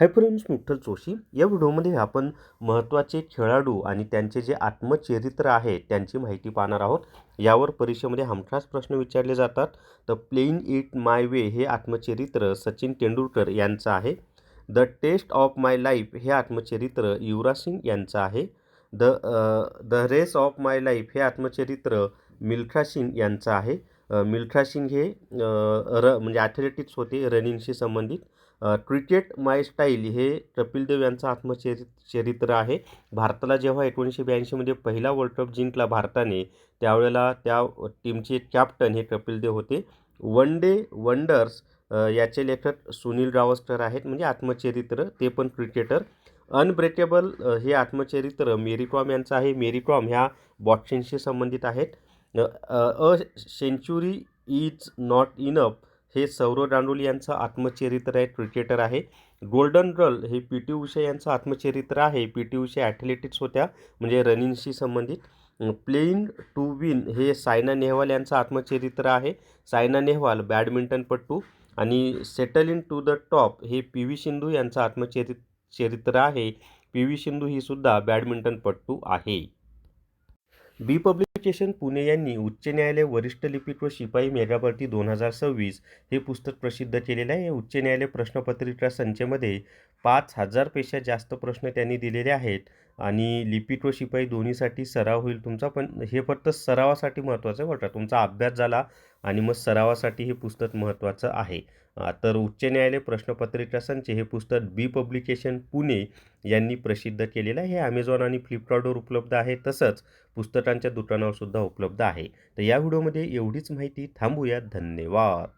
Hi friends Vitthal Joshi या व्हिडिओमध्ये आपण महत्त्वाचे खेळाडू आणि त्यांचे जे आत्मचरित्र आहे त्यांची माहिती पाहणार आहोत. यावर परीक्षेमध्ये हमखास प्रश्न विचारले जातात. तर प्लेइंग इट माय वे हे आत्मचरित्र सचिन तेंडुलकर यांचं आहे. The test of my life हे आत्मचरित्र युवराज सिंग यांचं आहे. The the race of my life हे आत्मचरित्र मिल्खा सिंग यांचं आहे. मिल्खा सिंग हे र म्हणजे ॲथलेटिक्स होते रनिंगशी संबंधित. क्रिकेट माय स्टाईल हे कपिल देव यांचं आत्मचरि चरित्र आहे. भारताला जेव्हा एकोणीसशे ब्याऐंशीमध्ये पहिला वर्ल्ड कप जिंकला भारताने त्यावेळेला त्या टीमचे कॅप्टन हे कपिल देव होते. वन डे वंडर्स याचे लेखक सुनील गावस्कर आहेत म्हणजे आत्मचरित्र ते पण क्रिकेटर अनब्रेकेबल हे आत्मचरित्र मेरी कॉम यांचं आहे. मेरी कॉम ह्या बॉक्सिंगशी संबंधित आहेत. अ, century century is not enough हे सौरव गांगुली यांचं आत्मचरित्र आहे क्रिकेटर आहे. गोल्डन गर्ल हे पी टी उषा यांचं आत्मचरित्र आहे. पी टी उषा ॲथलेटिक्स होत्या म्हणजे रनिंगशी संबंधित. प्लेइंग टू विन हे सायना नेहवाल यांचं आत्मचरित्र आहे. सायना नेहवाल बॅडमिंटनपटू आणि settle in to the top हे पी व्ही सिंधू यांचं आत्मचरि चरित्र आहे. पी व्ही सिंधू ही सुद्धा बॅडमिंटनपटू आहे. बी पब्लिक पब्लिकेशन पुणे यांनी उच्च न्यायालय वरिष्ठ लिपिक व शिपाई मेगाभरती दोन हजार सव्वीस हे पुस्तक प्रसिद्ध केलेलं आहे. उच्च न्यायालय प्रश्नपत्रिका संचेमध्ये पाच हजारपेक्षा जास्त प्रश्न त्यांनी दिलेले आहेत आणि लिपिक व शिपाई दोन्हीसाठी सराव होईल तुमचा. पण हे फक्त सरावासाठी महत्त्वाचं आहे बरं तुमचा अभ्यास झाला आणि मग सरावासाठी हे पुस्तक महत्त्वाचं आहे. तर उच्च न्यायालय प्रश्नपत्रिका संच हे पुस्तक बी पब्लिकेशन पुणे यांनी प्रसिद्ध केलेलं आहे. हे अमेझॉन आणि फ्लिपकार्टवर उपलब्ध आहे. तसंच पुस्तकांच्या दुकानावर सुद्धा उपलब्ध आहे. तर या व्हिडिओमध्ये एवढीच माहिती. थांबूया. धन्यवाद.